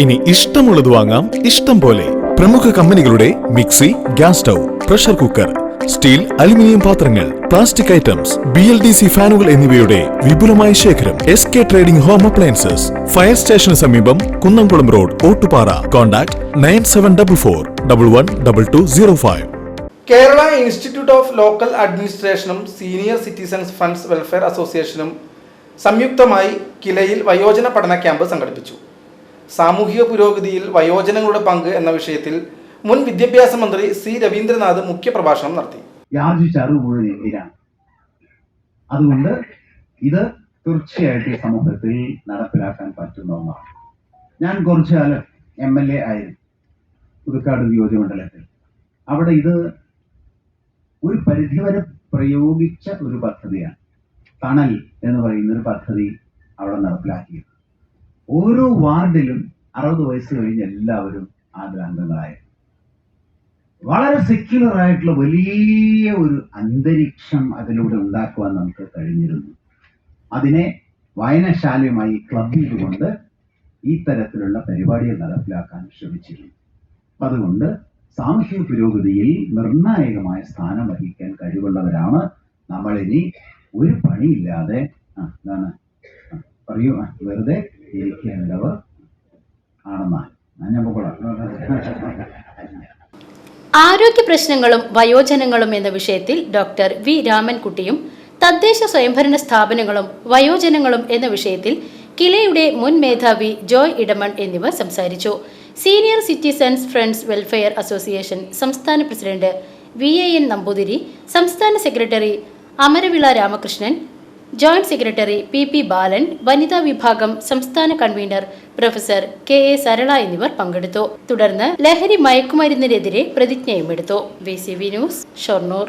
ഇനി ഇഷ്ടമുള്ളത് വാങ്ങാം. ഇഷ്ടം പോലെ പ്രമുഖ കമ്പനികളുടെ mixie gas stove pressure cooker steel aluminium പാത്രങ്ങൾ plastic items B L D C ഫാനുകൾ എന്നിവയുടെ വിപുലമായ ശേഖരം S K trading home appliances fire സ്റ്റേഷന് സമീപം Kunnamkulam road Ottupara. Contact nine seven double four double one double two zero five. Kerala institute of local അഡ്മിനിസ്ട്രേഷനും senior citizens funds welfare അസോസിയേഷനും സംയുക്തമായി കിലയിൽ വയോജന പഠന camp സംഘടിപ്പിച്ചു. സാമൂഹിക പുരോഗതിയിൽ വയോജനങ്ങളുടെ പങ്ക് എന്ന വിഷയത്തിൽ മുൻ വിദ്യാഭ്യാസ മന്ത്രി സി രവീന്ദ്രനാഥ് മുഖ്യ പ്രഭാഷണം നടത്തി അതുകൊണ്ട് ഇത് തീർച്ചയായിട്ടും സമൂഹത്തിൽ നടപ്പിലാക്കാൻ പറ്റുന്ന ഒന്നാണ്. ഞാൻ കുറച്ചു കാലം എം എൽ എ ആയിരുന്നു പുതുക്കാട് നിയോജകമണ്ഡലത്തിൽ അവിടെ ഇത് ഒരു പരിധിവരെ പ്രയോഗിച്ച ഒരു പദ്ധതിയാണ്. തണൽ എന്ന് പറയുന്ന ഒരു പദ്ധതി അവിടെ നടപ്പിലാക്കിയത് ഓരോ വാർഡിലും അറുപത് വയസ്സ് കഴിഞ്ഞ എല്ലാവരും അതിൽ അംഗങ്ങളായി? വളരെ സെക്യുലർ ആയിട്ടുള്ള വലിയ ഒരു അന്തരീക്ഷം അതിലൂടെ ഉണ്ടാക്കുവാൻ നമുക്ക് കഴിഞ്ഞിരുന്നു. അതിനെ വായനശാലയുമായി ക്ലബ് ചെയ്തുകൊണ്ട് ഈ തരത്തിലുള്ള പരിപാടികൾ നടപ്പിലാക്കാൻ ശ്രമിച്ചിരുന്നു. അതുകൊണ്ട് സാമൂഹിക പുരോഗതിയിൽ നിർണായകമായ സ്ഥാനം വഹിക്കാൻ കഴിവുള്ളവരാണ് നമ്മളിനി. ഒരു പണിയില്ലാതെ ആ, എന്താണ്? പറയൂ വെറുതെ ഇരിക്കേണ്ടവർ ആണെന്നാണ് ആരോഗ്യ പ്രശ്നങ്ങളും വയോജനങ്ങളും എന്ന വിഷയത്തിൽ ഡോക്ടർ വി രാമൻകുട്ടിയും തദ്ദേശ സ്വയംഭരണ സ്ഥാപനങ്ങളും വയോജനങ്ങളും എന്ന വിഷയത്തിൽ കിളയുടെ മുൻ മേധാവി ജോയ് ഇടമൺ എന്നിവർ സംസാരിച്ചു. Senior citizens friends welfare association സംസ്ഥാന president V A N Namboothiri സംസ്ഥാന secretary Amaravila Ramakrishnan joint secretary P P Balan വനിതാ വിഭാഗം സംസ്ഥാന convener professor K A Sarala എന്നിവർ പങ്കെടുത്തു. തുടർന്ന് ലഹരി മയക്കുമരുന്നിനെതിരെ പ്രതിജ്ഞയും എടുത്തു V C V news Shoranur.